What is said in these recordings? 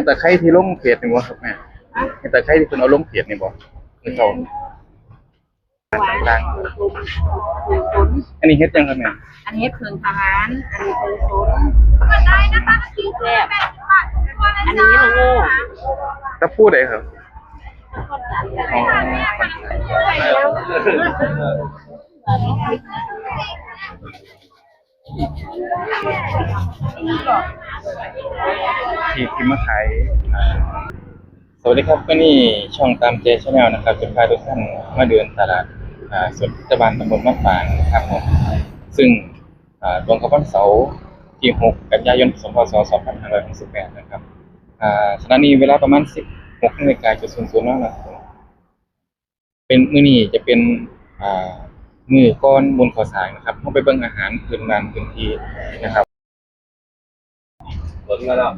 ดตะไคร้ที่ลงเพจนี่บ่ครับแม่เห็ดตะไคร้ที่เพิ่นเอาลงเพจนี่บ่คือเขาหวานต่างกลุ่มกลุ่มฝนอันนี้เฮ็ดจังครับแม่อันนี้เพิงทหาร อันนี้เพิงฝนได้นะคะแซ่บอันนี้ละโง่ถ้าพูดได้ครับอ๋อ ที่ที่มาขายสวัสดีครับก็นี่ช่องตามเจชแนลนะครับจะพาทุกท่านมาเดินตลาดอ่าสดเทศบาลตำบลมะปางนะครับผมซึ่งตรงกับวันเสาร์ที่ 6 กันยายน2568นะครับอ่าขณะนี้เวลาประมาณ 16นาฬิกาจุดศูนย์ศูนย์แล้วนะครับเป็นมื้อนี้จะเป็นมือก้อนบนขอสายนะครับเข้าไปเบิ่งอาหารพื้นบ้านพื้นที่นะครับ ผลก็แล้ว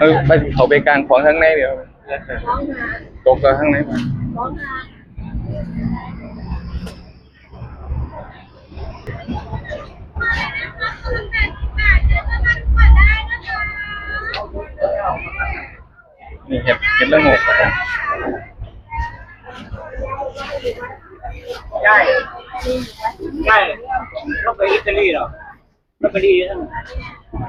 เออไปเขาไปกลางของข้างในเดี๋ยวตกกับข้างในมานี่เห็ดเห็ดละโงกครับผมใช่ใช่ต้องไปอิตาลีเหรอต้องไปดีทั้ง ต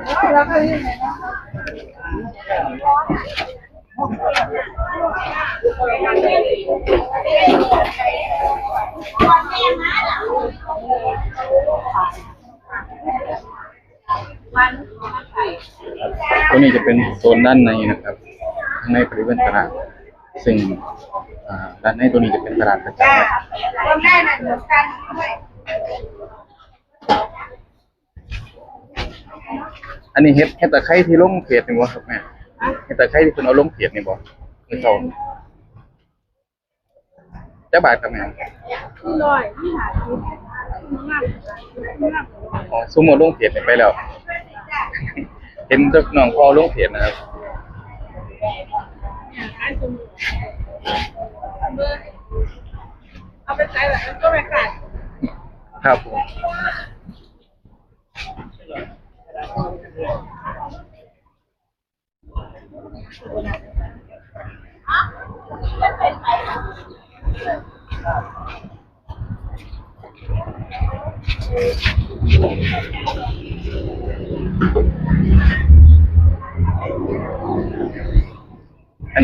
ัวนี้จะเป็นโซนด้านในนะครับข้างในบริเวณตลาดซึ่งอ่าด้านในตัวนี้จะเป็นตลาดประจำนะ ได้นะเหมื อนกันด้วยอันนี้เห็ดเห็ดตะไคร้ที่ลงเพจนี่บ่ครับแม่เห็ดตะไคร้ที่เพิ่นเอาลงเพจนี่บ่คือเขาจ้าบาทครับแม่ที่ลอยที่หาที่มากมากอ๋อซุมเอาลงเพจนี่ไปแล้ว เห็นแต่น้องพอลงเพจนะครับขายสมุนเอาไปใช้แบบก็ไม่ขาดครับผม อัน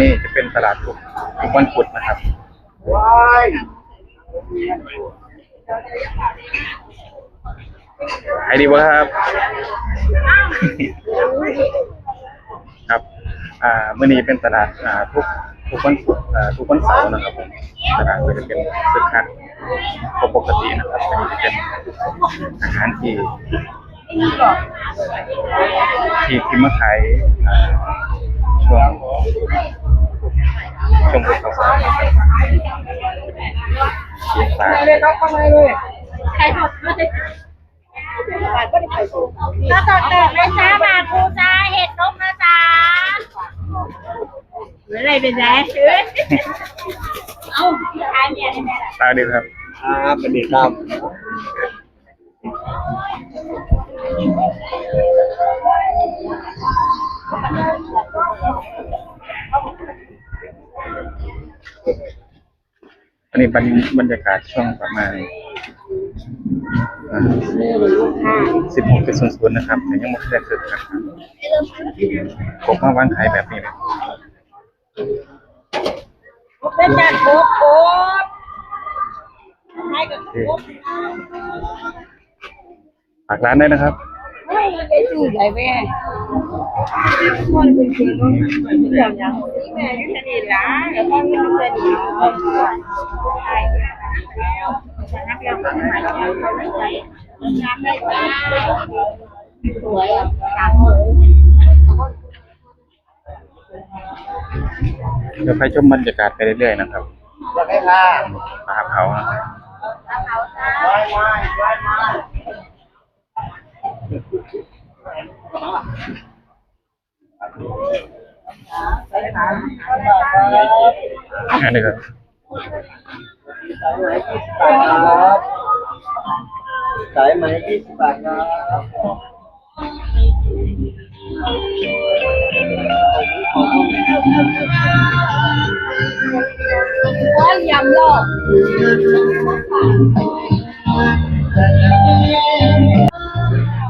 นี้จะเป็นตลาดทุกทุกวันพุธนะครับว้ายไอดีบ่ครับครับ อ่ามื่อนี้เป็นตลาดอ่าทุกทุกวันศุกร์อ่าทุกวันเสาร์นะครับผมตลาดก็จะเป็นคึกคักกว่าปกตินะครับอันนี้จะเป็นอาหารที่ที่ที่มาขายอ่าช่วงช่วงพุธเขาสารนะครับกินปลาเลยครับเข้ามาเลยใครหมดเลยก็ต่อเติมนะจ๊ะมาครูจ้าเห็ดนกนะจ๊ะหรื ออะไรเป็นไรเอ้ยเอ้าทานเนี่ยเนี่ยปลาดีครับครับสวัสดีครับอันนี้บรรบรรยากาศช่วงประมาณสิบหกจุดศูนย์ศูนย์นะครับแต่ยังไม่ได้คึกคักครับผมว่าวางขายแบบนี้เลย เป็นจัดครบครบให้กับครบฝากร้านได้นะครับไม่ไปสู่ไหนแม่คนเป็นคือต้องเหมือนที่เรายังแม่ยุทธนีละแล้วก็ยุทธนีใช่แล้วนักเรียนคนใหม่แล้วเขาไม่ใจงานได้จ้าสวยสามหมู เดี๋ยวไปชมบรรยากาศไปเรื่อยๆนะครับสวัสดีค่ะปลาเผานะครับว้ายว้ายว้ายว้ายอันนี้ครับสายไหมยี่สิบบาทครับ ว่ายำโลก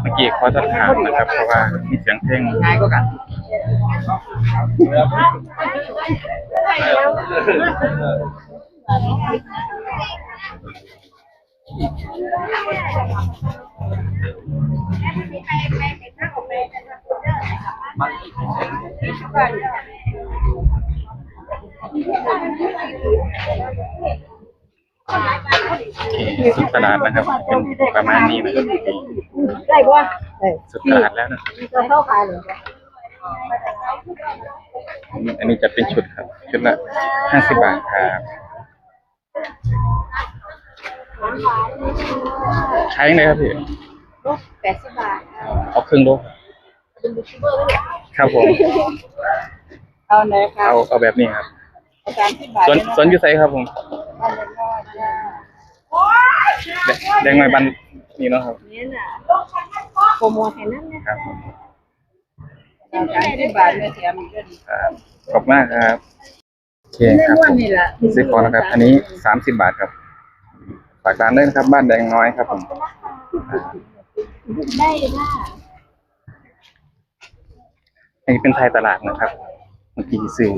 เมื่อกี้เขาจะถามนะครับเพราะว่ามีเสียงเพลงง่ก็กันมัน เคสุดตลาดนะครับ เป็นประมาณนี้นะครับได้ปะเออสุดตลาดแล้วนะครับเราเข้าขายเลยอันนี้จะเป็นชุดครับ ชุดละห้าสิบบาทครับใช้ยังไงครับพี่ลูกแปดสิบบาทเอาครึ่งโลครับผม เอาไหนครับ เอาเอาแบบนี้ครับสามสิบบาทส่วนส่วนอยูไซครับผม อันเล็กน้อยจ้าแดงแดงไม้บันนี่เนาะครับเนี่ยน่ะโปรโมทให้นั่นนะครับผมเอาสามสิบบาทเนี่ยแถมอีกด้วยครับขอบคุณมากครับโอเคนี่ครับล้วนผมนี่แหละซื้อของนะครับ อันนี้สามสิบบาทครับฝากร้านด้วยนะครับ บ้านแดงน้อยครับผมได้ค่ะอันนี้เป็นไทยตลาดนะครับเมื่อกี้ซื้อ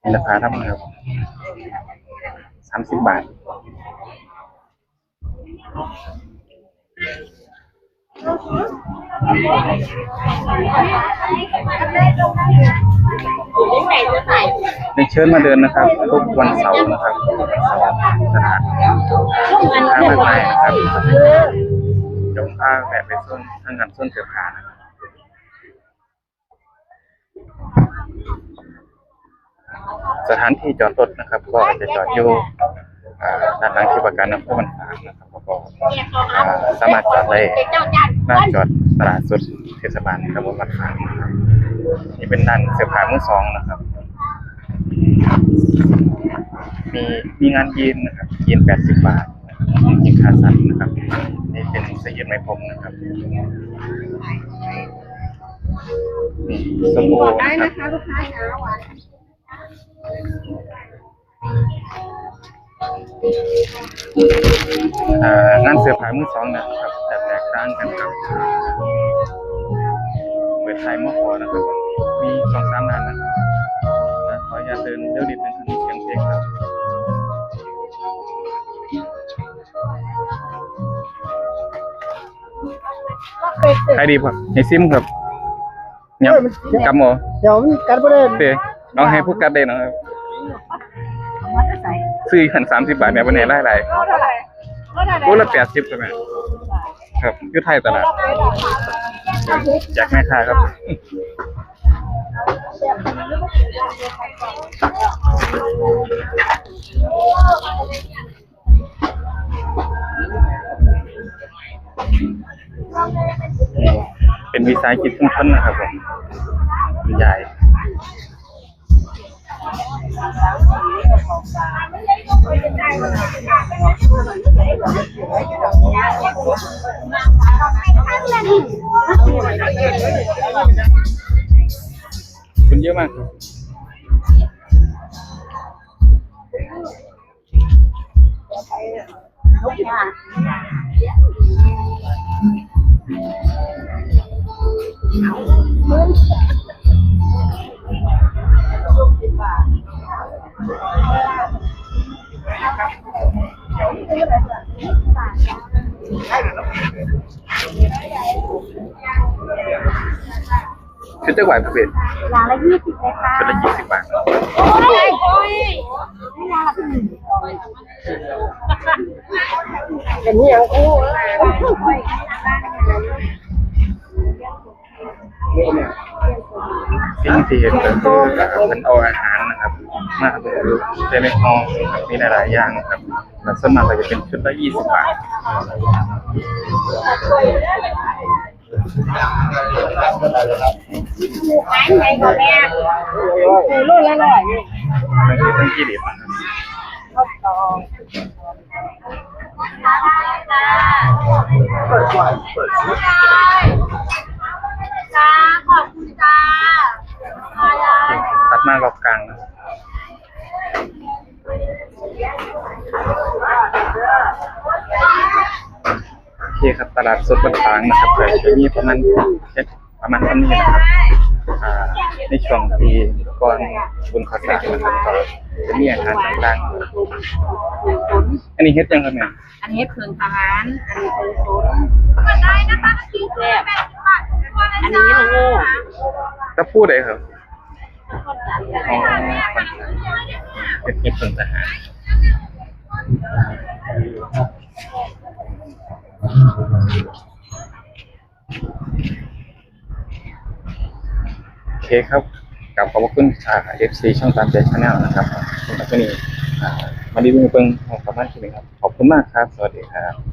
ในราคาเท่าไหร่ครับสามสิบบาทไหนจะ ในเชิญมาเดินนะครับ ทุกวันเสาร์นะครับตลาดค้ามากมายนะครับเดี๋ยวผมพาแวะไปส้นทางงานส้นเสือผานะครับสถานที่จอดรถนะครับ ก็จะจอดอยู่ ด้านหลังที่ประกันน้ำพุมันฝางนะครับแล้วก็สามารถจอดได้หน้าจอดตลาดสดเทศบาลตำบลมันฝางนะครับนี่เป็นด้านเสื้อผ้ามือสองนะครับ มีมีงานยีนนะครับยีนแปดสิบบาทยีนขาสั้นนะครับนี่เป็นเสื้อยีนไม้พรมนะครับสมโอได้นะคะลูกค้าเช้าวัน งานเสื้อผ้ามือสองนะครับแต่แตกต่างกันครับเปิดไทยมอคอนะครับ มีสองสามร้านนะครับแต่ขออย่าตเดินเดี๋ยวนิดนึงครับมีเสียงเพลงครับเคยตื่นใครดีครับให้ซิมครับเนี่ยกำหมอเดี๋ยวมันกันประเด็นเตะน้องให้ผู้กัดได้นะครับมาจะใส่ ซื้อหันสามสิบบาทแม่วันไหนไล่ไล่เท่าไหร่เท่าไหร่โอ้ละแปดสิบใช่ไหมครับอยุไทยตลาดแจกแม่ค้าครับเป็นวิสาหกิจชุมชนนะครับผมคุณยายคุณเย ชุดจักรวาลประเภทหลังละยี่สิบเลยค่ะชุดละยี่สิบบาทโอ้ยโอ้ยไม่น่าละเป็นนี่ยังกู้สิ่งที่เห็นก็คือเป็นเอาอาหารนะครับมาดูเซเล็กฮอลครับมีหลายๆอย่างนะครับแล้วส่วนมากก็จะเป็นชุดละยี่สิบบาท ถูกไหก่กว่แม่ถูกรุ่นละร้ยไม่ได้ตั้งกี่ดิบข้าวตองเปิดก่อนเปิดจ้าขอบคุณจ้าตัดมารอบกลางนะโอเคครับตลาดสดบ้านฟางนะครับเดี๋ยวมีประมาณประมาณเท่านี้นะครับ ในช่วงทีก่อนบุญข้าสารนะครับก็จะมีอาหารต่างๆ อันนี้เฮ็ดยังครับแม่อันนี้เพิงทหาร อันนี้เพิงสนได้นอันนี้ละโง่ตะปูได้ครับเฮ็ดเฮ็ดเพิ่งทหารโอ เคครับกลับขอบพระคุณอ่า FC ช่องตามใจชาแนลนะครับสำหรับวันนี้อ่มาดีมือเปิงของสามารถที่หนึ่งครับ ขอบคุณมากครับ สวัสดีครับ